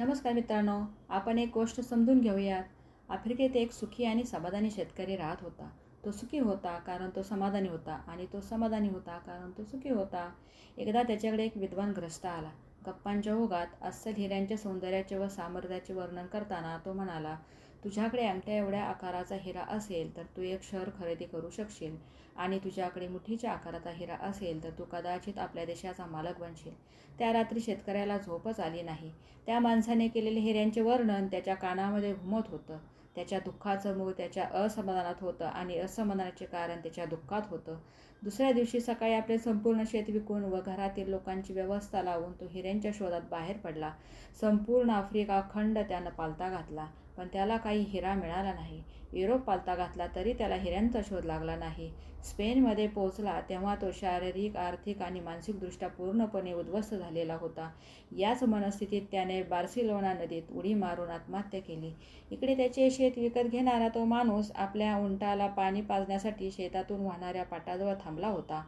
नमस्कार मित्रांनो आपण एक गोष्ट समजून घेऊयात आफ्रिकेत एक सुखी आणि समाधानी शेतकरी राहत होता. तो सुखी होता कारण तो समाधानी होता आणि तो समाधानी होता कारण तो सुखी होता. एकदा त्याच्याकडे एक विद्वान ग्रस्त आला. गप्पांच्या ओघात अस्सल हिऱ्यांच्या सौंदर्याचे व सामर्थ्याचे वर्णन करताना तो म्हणाला तुझ्याकडे अंगठ्या एवढ्या आकाराचा हिरा असेल तर तू एक शहर खरेदी करू शकशील. आणि तुझ्याकडे मुठीच्या आकाराचा हिरा असेल तर तू कदाचित आपल्या देशाचा मालक बनशील. त्या रात्री शेतकऱ्याला झोपच आली नाही. त्या माणसाने केलेले हिऱ्यांचे वर्णन त्याच्या कानामध्ये घुमत होतं. त्याच्या दुःखाचं मूळ त्याच्या असमाधानात होतं आणि असमाधानाचे कारण त्याच्या दुःखात होतं. दुसऱ्या दिवशी सकाळी आपले संपूर्ण शेत विकून व घरातील लोकांची व्यवस्था लावून तो हिऱ्यांच्या शोधात बाहेर पडला. संपूर्ण आफ्रिका खंड त्यानं पालता घातला. पण त्याला काही हिरा मिळाला नाही. युरोप पालता घातला तरी त्याला हिऱ्यांचा शोध लागला नाही. स्पेनमध्ये पोहोचला तेव्हा तो शारीरिक आर्थिक आणि मानसिकदृष्ट्या पूर्णपणे उद्ध्वस्त झालेला होता. याच मनस्थितीत त्याने बार्सिलोना नदीत उडी मारून आत्महत्या केली. इकडे त्याचे शेत विकत घेणारा तो माणूस आपल्या उंटाला पाणी पाजण्यासाठी शेतातून वाहणाऱ्या पाटाजवळ थांबला होता.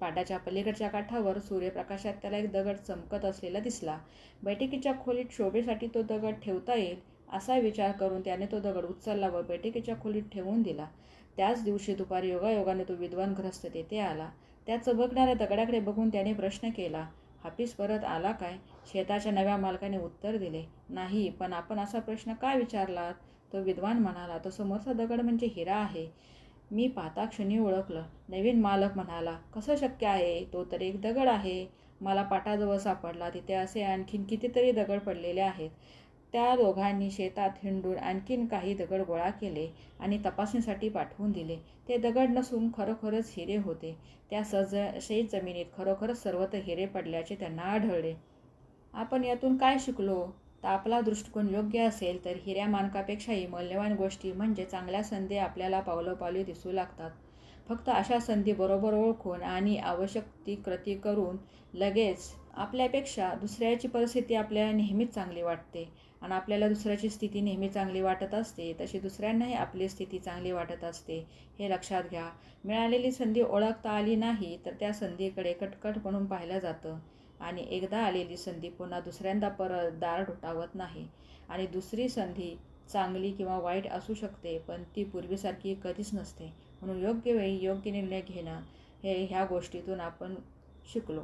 पाटाच्या पलीकडच्या काठावर सूर्यप्रकाशात त्याला एक दगड चमकत असलेला दिसला. बैठकीच्या खोलीत शोभेसाठी तो दगड ठेवता येईल असा विचार करून त्याने तो दगड उचलला व बैठकीच्या खोलीत ठेवून दिला. त्याच दिवशी दुपारी योगायोगाने तो विद्वान ग्रस्त तेथे आला. त्या चबकणाऱ्या दगडाकडे बघून त्याने प्रश्न केला हापीस परत आला काय? शेताच्या नव्या मालकाने उत्तर दिले नाही पण आपण असा प्रश्न का विचारलात? तो विद्वान म्हणाला तो समोरचा दगड म्हणजे हिरा आहे. मी पाहता क्षणी ओळखलं. नवीन मालक म्हणाला कसं शक्य आहे? तो तर एक दगड आहे. मला पाटाजवळ सापडला. तिथे असे आणखीन कितीतरी दगड पडलेले आहेत. त्या दोघांनी शेतात हिंडून आणखीन काही दगड गोळा केले आणि तपासणीसाठी पाठवून दिले. ते दगड नसून खरोखरच हिरे होते. त्या सज शेत जमिनीत खरोखरच सर्वत्र हिरे पडल्याचे त्यांना आढळले. आपण यातून काय शिकलो? तर आपला दृष्टिकोन योग्य असेल तर हिऱ्या मानकापेक्षाही मौल्यवान गोष्टी म्हणजे चांगल्या संधी आपल्याला पावलोपावली दिसू लागतात. फक्त अशा संधी बरोबर ओळखून आणि आवश्यक ती कृती करून लगेच आपल्यापेक्षा दुसऱ्याची परिस्थिती आपल्याला नेहमीच चांगली वाटते. आणि आपल्याला दुसऱ्याची स्थिती नेहमी चांगली वाटत असते तशी दुसऱ्यांनाही आपली स्थिती चांगली वाटत असते. हे लक्षात घ्या. मिळालेली संधी ओळखता आली नाही तर त्या संधीकडे कटकट म्हणून पाहिलं जातं. आणि एकदा आलेली संधी पुन्हा दुसऱ्यांदा परत दार ढोटावत नाही. आणि दुसरी संधी चांगली किंवा वाईट असू शकते पण ती पूर्वीसारखी कधीच नसते. म्हणून योग्य वेळी योग्य निर्णय घेणं हे ह्या गोष्टीतून आपण शिकलो.